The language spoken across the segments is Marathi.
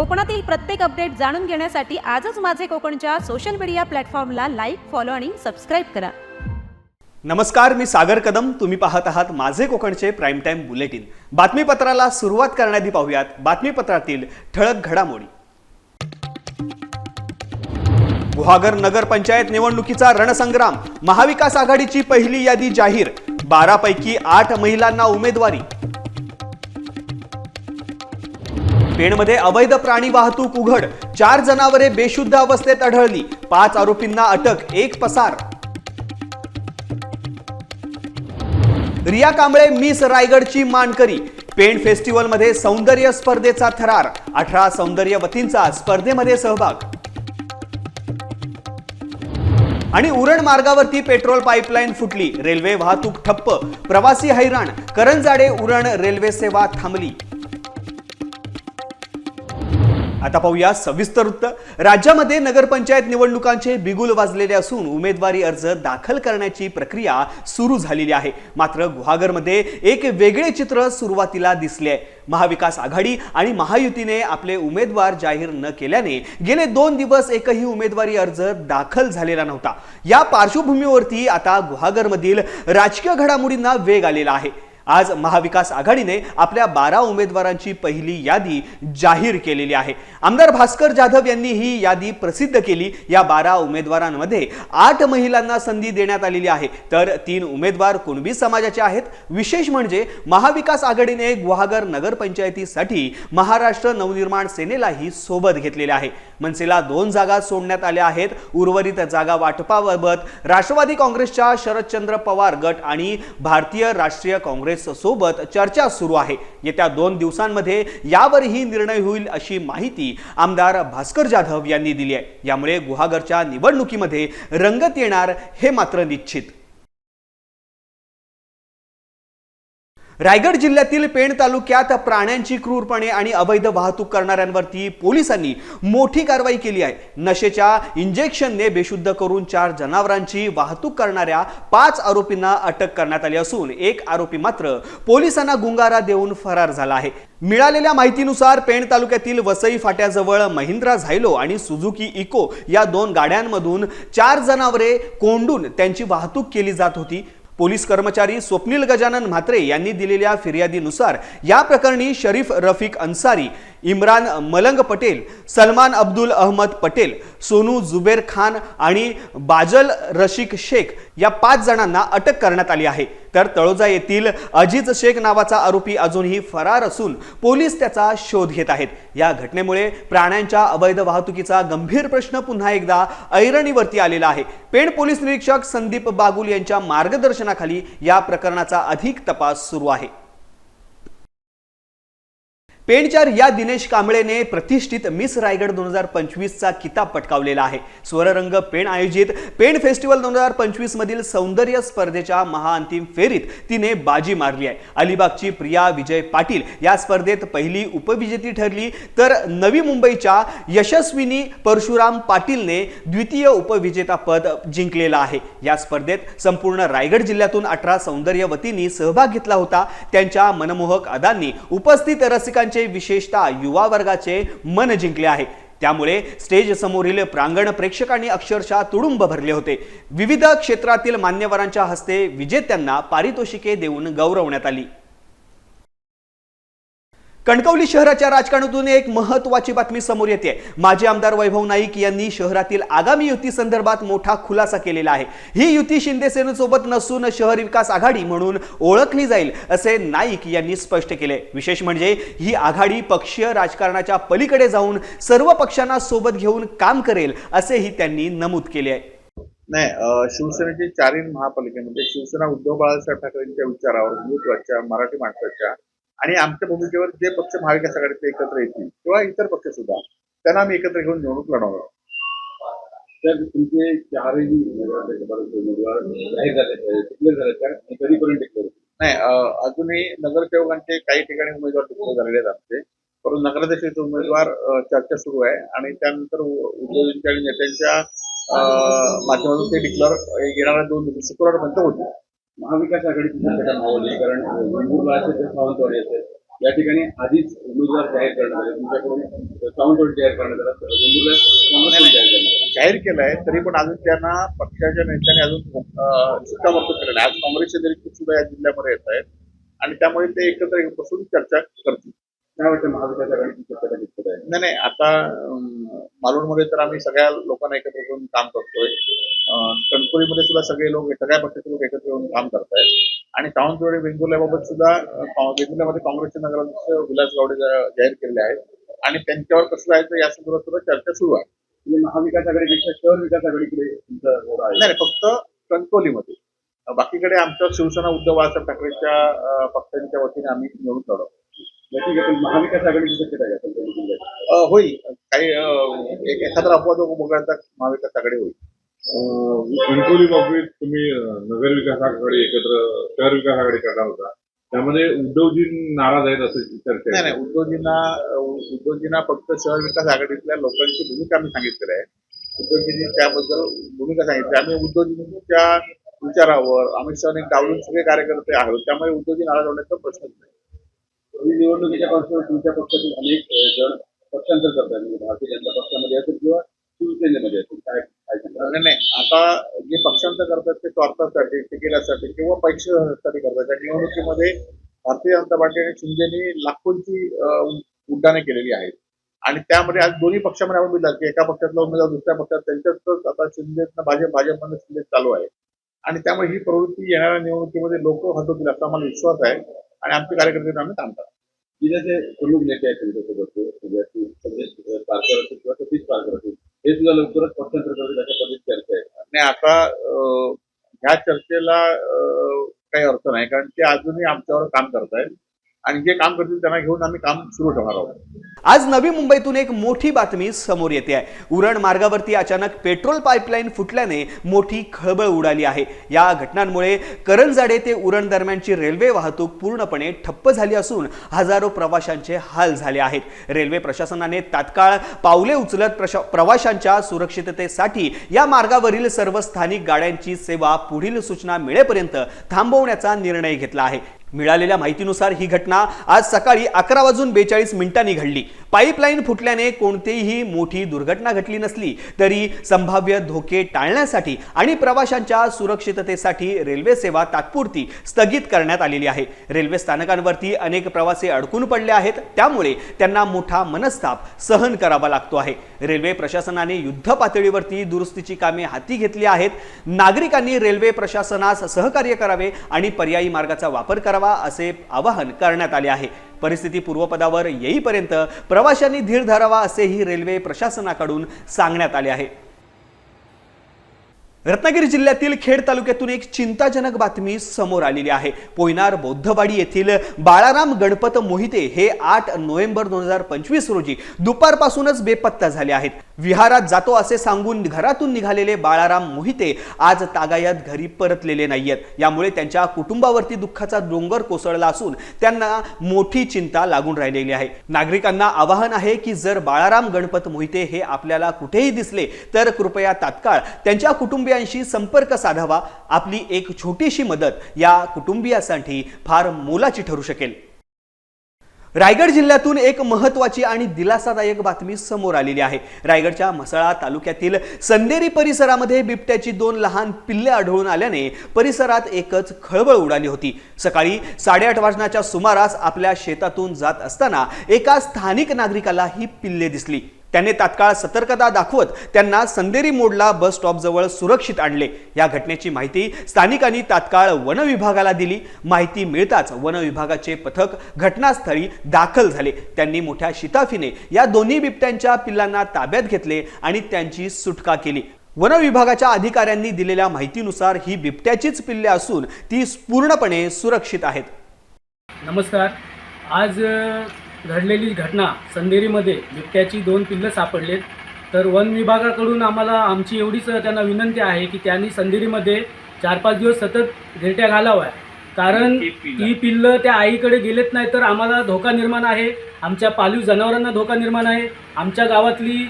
कोकणातील प्रत्येक अपडेट जाणून घेण्यासाठी आजच माझे कोकणच्या सोशल मीडिया प्लॅटफॉर्मला लाईक फॉलो आणि सबस्क्राईब करा. नमस्कार मी सागर कदम. तुम्ही पाहत आहात माझे कोकणचे प्राईम टाईम बुलेटिन बातमीपत्राला सुरुवात करण्याआधी पाहूयात बातमीपत्रातील ठळक घडामोडी. गुहागर नगरपंचायत निवडणुकीचा रणसंग्राम. महाविकास आघाडीची पहिली यादी जाहीर. बारा पैकी आठ महिलांना उमेदवारी. पेणमध्ये अवैध प्राणी वाहतूक उघड चार जनावरे बेशुद्ध अवस्थेत आढळली पाच आरोपींना अटक एक पसार. रिया कांबळे मिस रायगडची मानकरी. पेण फेस्टिवलमध्ये सौंदर्य स्पर्धेचा थरार अठरा सौंदर्यवतींचा स्पर्धेमध्ये सहभाग. आणि उरण मार्गावरती पेट्रोल पाईपलाईन फुटली रेल्वे वाहतूक ठप्प प्रवासी हैराण करंजाडे उरण रेल्वे सेवा थांबली. आता पाहूया सविस्तर वृत्त. राज्यामध्ये नगरपंचायत निवडणुकांचे बिगुल वाजलेले असून उमेदवारी अर्ज दाखल करण्याची प्रक्रिया सुरू झालेली आहे. मात्र गुहागरमध्ये एक वेगळे चित्र सुरुवातीला दिसले आहे. महाविकास आघाडी आणि महायुतीने आपले उमेदवार जाहीर न केल्याने गेले दोन दिवस एकही उमेदवारी अर्ज दाखल झालेला नव्हता. या पार्श्वभूमीवरती आता गुहागरमधील राजकीय घडामोडींना वेग आलेला आहे. आज महाविकास आघाडीने आपल्या बारा उमेदवारांची पहिली यादी जाहीर केलेली आहे. आमदार भास्कर जाधव यांनी ही यादी प्रसिद्ध केली. या बारा उमेदवारांमध्ये आठ महिलांना संधी देण्यात आलेली आहे. तर तीन उमेदवार कुणबी समाजाचे आहेत? विशेष म्हणजे महाविकास आघाडीने गुहागर नगरपंचायतीसाठी महाराष्ट्र नवनिर्माण सेनेलाही सोबत घेतलेले आहे. मनसेला दोन जागा सोडण्यात आल्या आहेत. उर्वरित जागा वाटपाबाबत राष्ट्रवादी काँग्रेसच्या शरदचंद्र पवार गट आणि भारतीय राष्ट्रीय काँग्रेस सोबत चर्चा सुरू आहे. येत्या दोन दिवसांमध्ये यावरही निर्णय होईल अशी माहिती आमदार भास्कर जाधव यांनी दिली आहे. यामुळे गुहागरच्या निवडणुकीमध्ये रंगत येणार हे मात्र निश्चित. रायगड जिल्ह्यातील पेण तालुक्यात प्राण्यांची क्रूरपणे आणि अवैध वाहतूक करणाऱ्यांवरती पोलिसांनी मोठी कारवाई केली आहे. नशेच्या इंजेक्शनने बेशुद्ध करून चार जनावरांची वाहतूक करणाऱ्या पाच आरोपींना अटक करण्यात आली असून एक आरोपी मात्र पोलिसांना गुंगारा देऊन फरार झाला आहे. मिळालेल्या माहितीनुसार पेण तालुक्यातील वसई फाट्याजवळ महिंद्रा झायलो आणि सुझुकी इको या दोन गाड्यांमधून चार जनावरे कोंडून त्यांची वाहतूक केली जात होती. पोलीस कर्मचारी स्वप्नील गजानन म्हात्रे यांनी दिलेल्या फिर्यादीनुसार या प्रकरणी शरीफ रफिक अन्सारी इम्रान मलंग पटेल सलमान अब्दुल अहमद पटेल सोनू जुबेर खान आणि बाजल रशिक शेख या पाच जणांना अटक करण्यात आली आहे. तर तळोजा येथील अजिज शेख नावाचा आरोपी अजूनही फरार असून पोलीस त्याचा शोध घेत आहेत. या घटनेमुळे प्राण्यांच्या अवैध वाहतुकीचा गंभीर प्रश्न पुन्हा एकदा ऐरणीवरती आलेला आहे. पेण पोलीस निरीक्षक संदीप बागुल यांच्या मार्गदर्शनाखाली या प्रकरणाचा अधिक तपास सुरू आहे. पेणच्या या दिनेश कांबळेने प्रतिष्ठित मिस रायगड दोन हजार पंचवीसचा किताब पटकावलेला आहे. स्वररंग पेण आयोजित पेण फेस्टिवल दोन हजार पंचवीस मधील सौंदर्य स्पर्धेच्या महाअंतिम फेरीत तिने बाजी मारली आहे. अलिबागची प्रिया विजय पाटील या स्पर्धेत पहिली उपविजेती ठरली. तर नवी मुंबईच्या यशस्विनी परशुराम पाटीलने द्वितीय उपविजेतापद जिंकलेलं आहे. या स्पर्धेत संपूर्ण रायगड जिल्ह्यातून अठरा सौंदर्यवतींनी सहभाग घेतला होता. त्यांच्या मनमोहक अदांनी उपस्थित रसिकांचे विशेषतः युवा वर्गाचे मन जिंकले आहे. त्यामुळे स्टेज समोरील प्रांगण प्रेक्षकांनी अक्षरशः तुडुंब भरले होते. विविध क्षेत्रातील मान्यवरांच्या हस्ते विजेत्यांना पारितोषिके देऊन गौरवण्यात आली. कणकवली शहराच्या राजकारणातून एक महत्वाची बातमी समोर येते. माजी आमदार वैभव नाईक यांनी शहरातील आगामी युती संदर्भात मोठा खुलासा केलेला आहे. ही युती शिंदे सेनेसोबत नसून शहर विकास आघाडी म्हणून ओळखली जाईल असे नाईक यांनी स्पष्ट केले. विशेष म्हणजे ही आघाडी पक्षीय राजकारणाच्या पलीकडे जाऊन सर्व पक्षांना सोबत घेऊन काम करेल असेही त्यांनी नमूद केले आहे. नाही शिवसेनेचे चारही महापालिकेमध्ये शिवसेना उद्धव बाळासाहेब ठाकरेंच्या विचारावर महत्त्वाच्या मराठी माणसाच्या आणि आमच्या भूमिकेवर जे पक्ष महाविकास आघाडीचे एकत्र येतील किंवा इतर पक्ष सुद्धा त्यांना आम्ही एकत्र घेऊन निवडणूक लढवणार आहोत. तर तुमचे चारही उमेदवार त्याच्याबरोबर उमेदवार जाहीर झाले डिक्लेअर झाले त्या कधीपर्यंत डिक्लेअर नाही अजूनही नगरसेवकांचे काही ठिकाणी उमेदवार डिक्लेअर झालेले आहेत आमचे. परंतु नगराध्यक्षाचे उमेदवार चर्चा सुरू आहे आणि त्यानंतर उद्योजकांच्या आणि नेत्यांच्या माध्यमातून ते डिक्लेअर येणाऱ्या दोन शुक्रवारपर्यंत होतील. महाविकास आघाडीची संघटना मावली कारण नंदुरबारचे असेल सावंतवाडी असेल या ठिकाणी आधीच उमेदवार जाहीर करण्यात आले. तुमच्याकडून सावंतवाडी जाहीर करण्यात आला. वेंगुर्ला काँग्रेस जाहीर करण्यात आला. जाहीर केलंय तरी पण अजून त्यांना पक्षाच्या नेत्याने अजून अं, शिक्कामोर्तब केलं नाही. आज काँग्रेसचे निरीक्षक सुद्धा या जिल्ह्यामध्ये येत आहेत. आणि त्यामुळे ते एकत्र बसून चर्चा करतील. काय वाटतं महाविकास आघाडीची शक्यता कितपत आहे नाही नाही आता मालवणमध्ये तर आम्ही सगळ्या लोकांना एकत्र करून काम करतोय. अं, कणकोलीमध्ये सुद्धा सगळे लोक सगळ्या पक्षाचे लोक एकत्र येऊन काम करतायत. आणि सावंतवाडी वेंगुर्ल्याबाबत सुद्धा वेंगुर्ल्यामध्ये काँग्रेसचे नगराध्यक्ष विलास गावडे जाहीर केलेले आहेत. आणि त्यांच्यावर कसं जायचं या संदर्भात सुद्धा चर्चा सुरू आहे. म्हणजे महाविकास आघाडीपेक्षा शहर विकास आघाडीकडे नाही फक्त कणकोलीमध्ये बाकीकडे आमच्या शिवसेना उद्धव बाळासाहेब ठाकरेच्या पक्षांच्या वतीने आम्ही निवडून लढवतो. महाविकास आघाडीची शक्यता होईल. काही एक एखादा अपवाद वगळता महाविकास आघाडी होईल. कणकवली बाबतीत तुम्ही नगर विकास आघाडी एकत्र शहर विकास आघाडी करणार होता. त्यामध्ये उद्धवजी नाराज आहेत असं चर्चा नाही आहे. नाही. उद्धवजींना उद्धवजींना फक्त शहर विकास आघाडीतल्या लोकांची भूमिका आम्ही सांगितलेली आहे. उद्धवजींनी त्याबद्दल भूमिका सांगितली. आम्ही उद्धवजींच्या विचारावर अमित शहाने डावलून सगळे कार्यकर्ते आहोत. त्यामुळे उद्धवजी नाराज होण्याचा प्रश्नच नाही. ही निवडणुकीच्या पार्श्वभूमीवर तुमच्या पक्षातील अनेक जण पक्षांतर करतात म्हणजे भारतीय जनता पक्षामध्ये असेल किंवा शिवसेनेमध्ये असेल. काय काय सांगता नाही नाही. आता जे पक्षांतर करतात ते स्वार्थासाठी तिकिटासाठी किंवा पैशासाठी करतात. त्या निवडणुकीमध्ये भारतीय जनता पार्टी आणि शिंदेनी लाखोंची उड्डाणे केलेली आहेत. आणि त्यामध्ये आज दोन्ही पक्षामध्ये आपण बघितलं की एका पक्षातला उमेदवार दुसऱ्या पक्षात त्यांच्यातच आता शिंदे भाजप भाजपमध्ये शिंदे चालू आहे. आणि त्यामुळे ही प्रवृत्ती येणाऱ्या निवडणुकीमध्ये लोक हटवतील असा मला विश्वास आहे. आणि आमचे कार्यकर्ते आम्ही काम करतो जिल्ह्याचे प्रमुख नेते आहेत तुमच्यासोबत म्हणजे संदेश पारकर किंवा सतीश पारकर असेल हे सुद्धा लवकरच पक्षांतर करतील अशा पद्धतीची चर्चा आहे. आणि आता ह्या चर्चेला काही अर्थ नाही कारण ते अजूनही आमच्यावर काम करतायत. आणि जे काम करतील त्यांना घेऊन आम्ही काम सुरू ठेवणार आहोत. आज नवी मुंबईतून एक मोठी बातमी समोर येते आहे. उरण मार्गावरती अचानक पेट्रोल पाईपलाईन फुटल्याने मोठी खळबळ उडाली आहे. या घटनांमुळे करंजाडे ते उरण दरम्यानची रेल्वे वाहतूक पूर्णपणे ठप्प झाली असून हजारो प्रवाशांचे हाल झाले आहेत. रेल्वे प्रशासनाने तात्काळ पावले उचलत प्रशा प्रवाशांच्या सुरक्षिततेसाठी या मार्गावरील सर्व स्थानिक गाड्यांची सेवा पुढील सूचना मिळेपर्यंत थांबवण्याचा निर्णय घेतला आहे. मिळालेल्या माहितीनुसार ही घटना आज सकाळी अकरा वाजून बेचाळीस मिनिटांनी घडली. पाईपलाईन फुटल्याने कोणतीही मोठी दुर्घटना घडली नसली तरी संभाव्य धोके टाळण्यासाठी आणि प्रवाशांच्या सुरक्षिततेसाठी रेल्वे सेवा तात्पुरती स्थगित करण्यात आलेली आहे. रेल्वे स्थानकांवरती अनेक प्रवासी अडकून पडले आहेत त्यामुळे त्यांना मोठा मनस्ताप सहन करावा लागतो आहे. रेल्वे प्रशासनाने युद्ध पातळीवरती दुरुस्तीची कामे हाती घेतली आहेत. नागरिकांनी रेल्वे प्रशासनास सहकार्य करावे आणि पर्यायी मार्गाचा वापर करावा असे आवाहन करण्यात आले आहे. परिस्थिती पूर्वपदावर येईपर्यंत प्रवाशांनी धीर धरावा असेही रेल्वे प्रशासनाकडून सांगण्यात आले आहे. रत्नागिरी जिल्ह्यातील खेड तालुक्यातून एक चिंताजनक बातमी समोर आलेली आहे. पोयनार बौद्धवाडी येथील बाळाराम गणपत मोहिते हे आठ नोव्हेंबर दोन हजार पंचवीस रोजी दुपारपासूनच बेपत्ता झाले आहेत. विहारात जातो असे सांगून घरातून निघालेले बाळाराम मोहिते आज तागायत घरी परतलेले नाहीयेत. यामुळे त्यांच्या कुटुंबावरती दुःखाचा डोंगर कोसळला असून त्यांना मोठी चिंता लागून राहिलेली आहे. नागरिकांना आवाहन आहे की जर बाळाराम गणपत मोहिते हे आपल्याला कुठेही दिसले तर कृपया तात्काळ त्यांच्या कुटुंबियांशी संपर्क साधावा आपली एक छोटीशी मदत या कुटुंबियासाठी फार मोलाची ठरू शकेल. रायगड जिल्ह्यातून एक महत्वाची आणि दिलासादायक बातमी समोर आलेली आहे. रायगडच्या म्हसळा तालुक्यातील संदेरी परिसरामध्ये बिबट्याची दोन लहान पिल्ले आढळून आल्याने परिसरात एकच खळबळ उडाली होती. सकाळी साडेआठ वाजण्याच्या सुमारास आपल्या शेतातून जात असताना एका स्थानिक नागरिकाला ही पिल्ले दिसली. त्याने तात्काळ सतर्कता दाखवत त्यांना संदेरी मोडला बस स्टॉपजवळ सुरक्षित आणले. या घटनेची माहिती स्थानिकांनी तात्काळ वन विभागाला दिली. माहिती मिळताच वन विभागाचे पथक घटनास्थळी दाखल झाले. त्यांनी मोठ्या शिताफीने या दोन्ही बिबट्यांच्या पिल्लांना ताब्यात घेतले आणि त्यांची सुटका केली. वन विभागाच्या अधिकाऱ्यांनी दिलेल्या माहितीनुसार ही बिबट्याचीच पिल्ले असून ती पूर्णपणे सुरक्षित आहेत. नमस्कार. आज घडलेली घटना संदेरीमध्ये बिबट्याची दोन पिल्लं सापडलेत. तर वन विभागाकडून आम्हाला आमची एवढीच त्यांना विनंती आहे की त्यांनी संदेरीमध्ये चार पाच दिवस सतत घेरट्या घालाव्या कारण ती पिल्लं. त्या आईकडे गेलेत नाही तर आम्हाला धोका निर्माण आहे. आमच्या पाळीव जनावरांना धोका निर्माण आहे. आमच्या गावातली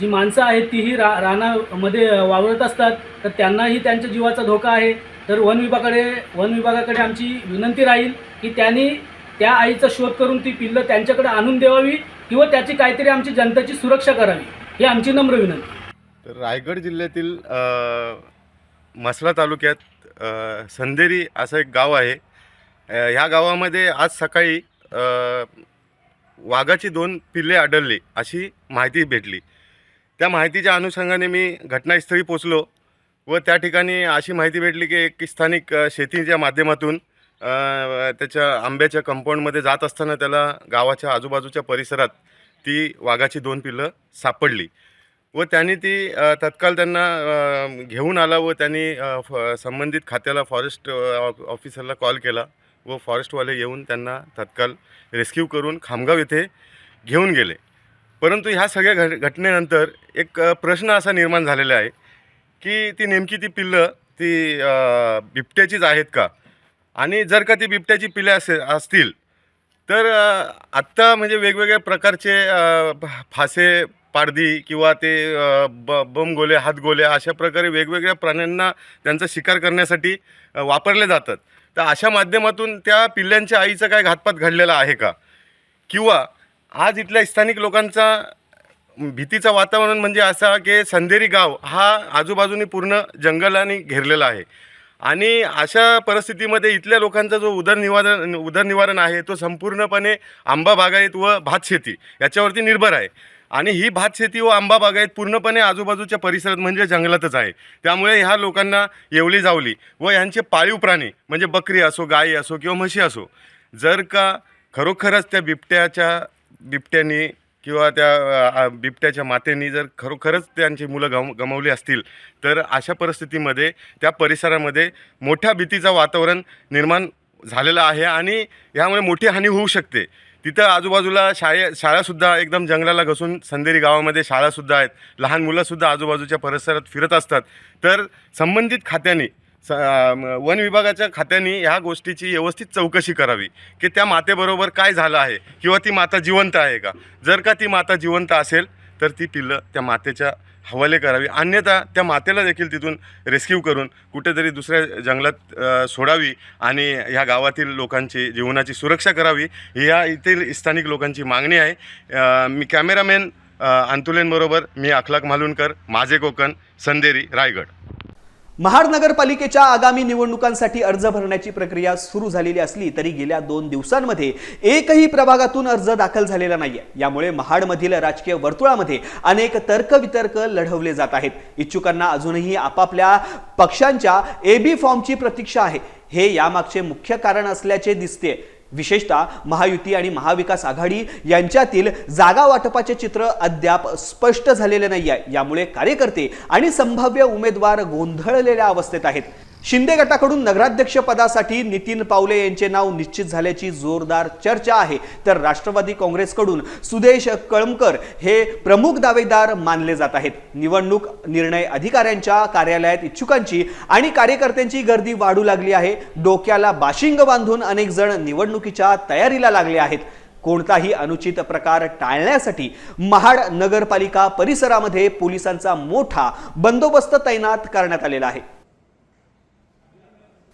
जी माणसं आहेत तीही रा रानामध्ये वावरत असतात. तर त्यांनाही त्यांच्या जीवाचा धोका आहे. तर वन विभागाकडे वन विभागाकडे आमची विनंती राहील की त्यांनी त्या आईचा शोध करून ती पिल्लं त्यांच्याकडे आणून देवावी किंवा त्याची काहीतरी आमची जनतेची सुरक्षा करावी ही आमची नम्र विनंती. तर रायगड जिल्ह्यातील मसला तालुक्यात संदेरी असं एक गाव आहे. ह्या गावामध्ये आज सकाळी वाघाची दोन पिल्ले आढळली अशी माहिती भेटली. त्या माहितीच्या अनुषंगाने मी घटनास्थळी पोचलो व त्या ठिकाणी अशी माहिती भेटली की एक स्थानिक शेतीच्या माध्यमातून त्याच्या आंब्याच्या कंपाऊंडमध्ये जात असताना त्याला गावाच्या आजूबाजूच्या परिसरात ती वाघाची दोन पिल्लं सापडली. व त्यांनी ती तत्काळ त्यांना घेऊन आला व त्यांनी फ संबंधित खात्याला फॉरेस्ट ऑफिसरला कॉल केला व फॉरेस्टवाले येऊन त्यांना तत्काळ रेस्क्यू करून खामगाव येथे घेऊन गेले. परंतु ह्या सगळ्या घट घटनेनंतर एक प्रश्न असा निर्माण झालेला आहे की ती नेमकी ती पिल्लं ती बिबट्याचीच आहेत का? आणि जर का ती बिबट्याची पिल्ले असे असतील तर आत्ता म्हणजे वेगवेगळ्या प्रकारचे फासे पाडदी किंवा ते ब बमगोले हातगोले अशा प्रकारे वेगवेगळ्या प्राण्यांना त्यांचा शिकार करण्यासाठी वापरले जातात. तर अशा माध्यमातून त्या पिल्ल्यांच्या आईचा काय घातपात घडलेला आहे का? किंवा आज इथल्या स्थानिक लोकांचा भीतीचं वातावरण म्हणजे असा की संधेरी गाव हा आजूबाजूनी पूर्ण जंगलाने घेरलेला आहे. आणि अशा परिस्थितीमध्ये इथल्या लोकांचा जो उदरनिवारण उदरनिवारण आहे तो संपूर्णपणे आंबा बागायत व भात शेती याच्यावरती निर्भर आहे. आणि ही भात शेती व आंबा बागायत पूर्णपणे आजूबाजूच्या परिसरात म्हणजे जंगलातच आहे. त्यामुळे ह्या लोकांना येवली जावली व यांचे पाळीव प्राणी म्हणजे बकरी असो गाई असो किंवा म्हशी असो जर का खरोखरच त्या बिबट्याच्या बिबट्यानी किंवा त्या बिबट्याच्या मातेनी जर खरोखरच त्यांची मुलं गम गमावली असतील तर अशा परिस्थितीमध्ये त्या परिसरामध्ये मोठ्या भीतीचं वातावरण निर्माण झालेलं आहे आणि यामुळे मोठी हानी होऊ शकते. तिथं आजूबाजूला शाळे शाळासुद्धा एकदम जंगलाला घसून संदेरी गावामध्ये शाळासुद्धा आहेत लहान मुलंसुद्धा आजूबाजूच्या परिसरात फिरत असतात. तर संबंधित खात्याने स वन विभागाच्या खात्याने ह्या गोष्टीची व्यवस्थित चौकशी करावी की त्या मातेबरोबर काय झालं आहे किंवा ती माता जिवंत आहे का? जर का ती माता जिवंत असेल तर ती पिल्लं त्या मातेच्या हवाले करावी. अन्यथा त्या मातेला देखील तिथून रेस्क्यू करून कुठेतरी दुसऱ्या जंगलात सोडावी आणि ह्या गावातील लोकांची जीवनाची सुरक्षा करावी. या येथील स्थानिक लोकांची मागणी आहे. मी कॅमेरामॅन अंतुलेनबरोबर मी अखलाक मालुणकर माझे कोकण संदेरी रायगड. महाड नगरपालिकेच्या आगामी निवडणुकांसाठी अर्ज भरण्याची प्रक्रिया सुरू झालेली असली तरी गेल्या दोन दिवसांमध्ये एकही प्रभागातून अर्ज दाखल झालेला नाहीये. यामुळे महाडमधील राजकीय वर्तुळामध्ये अनेक तर्कवितर्क लढवले जात आहेत. इच्छुकांना अजूनही आपापल्या पक्षांच्या ए बी फॉर्मची प्रतीक्षा आहे. हे यामागचे मुख्य कारण असल्याचे दिसते विशेषतः महायुती आणि महाविकास आघाडी यांच्यातील जागा वाटपाचे चित्र अद्याप स्पष्ट झालेले नाही आहे यामुळे कार्यकर्ते आणि संभाव्य उमेदवार गोंधळलेल्या अवस्थेत आहेत. शिंदे गटाकडून नगराध्यक्ष पदासाठी नितीन पावले यांचे नाव निश्चित झाल्याची जोरदार चर्चा आहे. तर राष्ट्रवादी काँग्रेसकडून सुदेश कळमकर हे प्रमुख दावेदार मानले जात आहेत. निवडणूक निर्णय अधिकाऱ्यांच्या कार्यालयात इच्छुकांची आणि कार्यकर्त्यांची गर्दी वाढू लागली आहे. डोक्याला बाशिंग बांधून अनेक जण निवडणुकीच्या तयारीला लागले आहेत. कोणताही अनुचित प्रकार टाळण्यासाठी महाड नगरपालिका परिसरामध्ये पोलिसांचा मोठा बंदोबस्त तैनात करण्यात आलेला आहे.